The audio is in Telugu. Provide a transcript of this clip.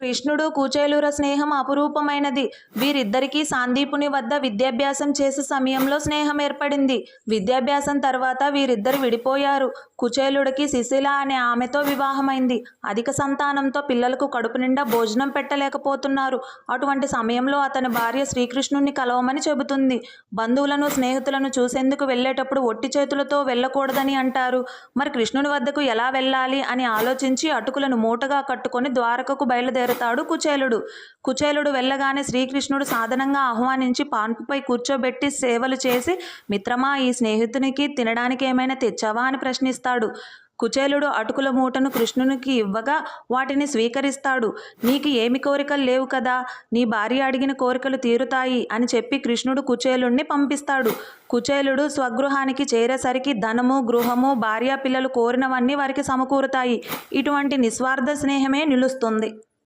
కృష్ణుడు కూచేలుర స్నేహం అపురూపమైనది. వీరిద్దరికీ సాందీపుని వద్ద విద్యాభ్యాసం చేసే సమయంలో స్నేహం ఏర్పడింది. విద్యాభ్యాసం తర్వాత వీరిద్దరు విడిపోయారు. కుచేలుడికి శిశిల అనే ఆమెతో వివాహమైంది. అధిక సంతానంతో పిల్లలకు కడుపు నిండా భోజనం పెట్టలేకపోతున్నారు. అటువంటి సమయంలో అతని భార్య శ్రీకృష్ణుని కలవమని చెబుతుంది. బంధువులను స్నేహితులను చూసేందుకు వెళ్ళేటప్పుడు ఒట్టి చేతులతో వెళ్ళకూడదని అంటారు. మరి కృష్ణుని వద్దకు ఎలా వెళ్ళాలి అని ఆలోచించి అటుకులను మూటగా కట్టుకొని ద్వారకకు చేరతాడు కుచేలుడు. కుచేలుడు వెళ్ళగానే శ్రీకృష్ణుడు సాధనంగా ఆహ్వానించి పాన్పుపై కూర్చోబెట్టి సేవలు చేసి మిత్రమా ఈ స్నేహితునికి తినడానికి ఏమైనా తెచ్చావా? అని ప్రశ్నిస్తాడు. కుచేలుడు అటుకుల మూటను కృష్ణునికి ఇవ్వగా వాటిని స్వీకరిస్తాడు. నీకు ఏమి కోరికలు లేవు కదా? నీ భార్య అడిగిన కోరికలు తీరుతాయి అని చెప్పి కృష్ణుడు కుచేలుణ్ణి పంపిస్తాడు. కుచేలుడు స్వగృహానికి చేరేసరికి ధనము గృహము భార్య పిల్లలు కోరినవన్నీ వారికి సమకూరుతాయి. ఇటువంటి నిస్వార్థ స్నేహమే నిలుస్తుంది.